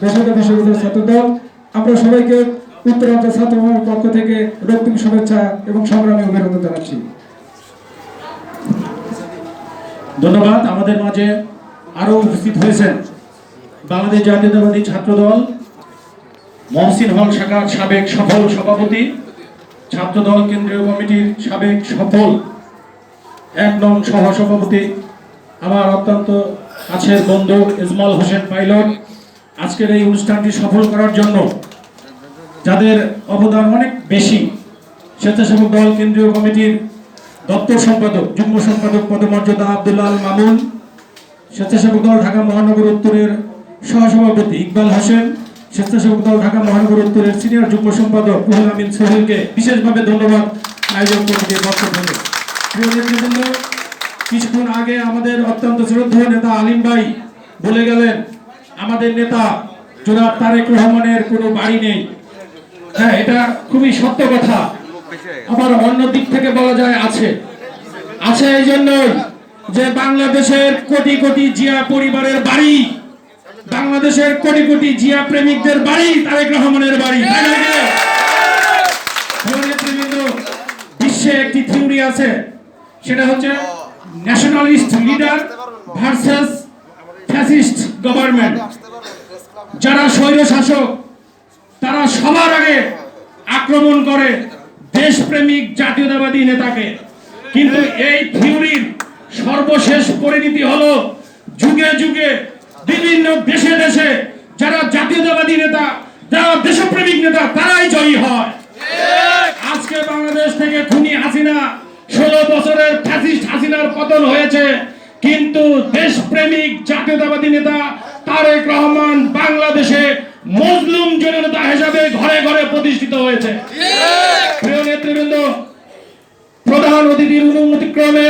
বেসরকারি বিশ্ববিদ্যালয়ের ছাত্রদল। আমরা সবাইকে উত্তরাঞ্চল পক্ষ থেকে রক্তিম শুভেচ্ছা এবং সংগ্রামী অভিনন্দন জানাচ্ছি। ধন্যবাদ। আমাদের মাঝে আরও উপস্থিত হয়েছেন বাংলাদেশ জাতীয়তাবাদী ছাত্রদল, মহসিন হল শাখার সাবেক সফল সভাপতি, ছাত্রদল কেন্দ্রীয় কমিটির সাবেক সফল এক নং সহ সভাপতি আমার অত্যন্ত কাছের বন্ধু ইজমাল হোসেন পাইলট আজকের এই অনুষ্ঠানটি সফল করার জন্য যাদের অবদান অনেক বেশি, স্বেচ্ছাসেবক দল, কেন্দ্রীয় কমিটির দপ্তর সম্পাদক, যুগ্ম সম্পাদক পদমর্যাদা আব্দুল্লাহ মামুন, স্বেচ্ছাসেবক দল ঢাকা মহানগর উত্তরের সহসভাপতি ইকবাল হোসেন, স্বেচ্ছাসেবক দল ঢাকা মহানগর উত্তরের সিনিয়র যুগ্ম সম্পাদক রুহুল আমিন সোহেলকে বিশেষভাবে ধন্যবাদ আয়োজক কমিটির পক্ষ কিছুক্ষণ আগে আমাদের অত্যন্ত শ্রদ্ধেয় নেতা আলিম ভাই বলে গেলেন আমাদের নেতা জনাব তারেক রহমানের কোনো বাড়ি নেই। হ্যাঁ এটা খুবই সত্য কথা। আবার অন্য দিক থেকে বলা যায় আছে। আছে এই জন্যই যে বাংলাদেশের কোটি কোটি জিয়া পরিবারের বাড়ি, বাংলাদেশের কোটি কোটি জিয়া প্রেমিকদের বাড়ি, তারেক রহমানের বাড়ি বিশ্বে একটি থিওরি আছে। সেটা হচ্ছে nationalist leader versus fascist government যারা স্বৈর শাসক তারা সবার আগে আক্রমণ করে দেশপ্রেমিক জাতীয়তাবাদী নেতাকে। কিন্তু এই থিওরির সর্বশেষ পরিণতি হলো যুগে যুগে বিভিন্ন দেশে দেশে যারা জাতীয়তাবাদী নেতা, যারা দেশপ্রেমিক নেতা, তারাই জয়ী হয়। আজকে বাংলাদেশ থেকে খুনি হাসিনা ষোলো বছরের ফ্যাসিস্ট হাসিনার পতন হয়েছে। কিন্তু দেশপ্রেমিক জাতীয়তাবাদী নেতা তারেক রহমান বাংলাদেশে মজলুম জননেতা হিসাবে ঘরে ঘরে প্রতিষ্ঠিত হয়েছে। প্রিয় নেতৃবৃন্দ প্রধান অতিথির অনুমতি ক্রমে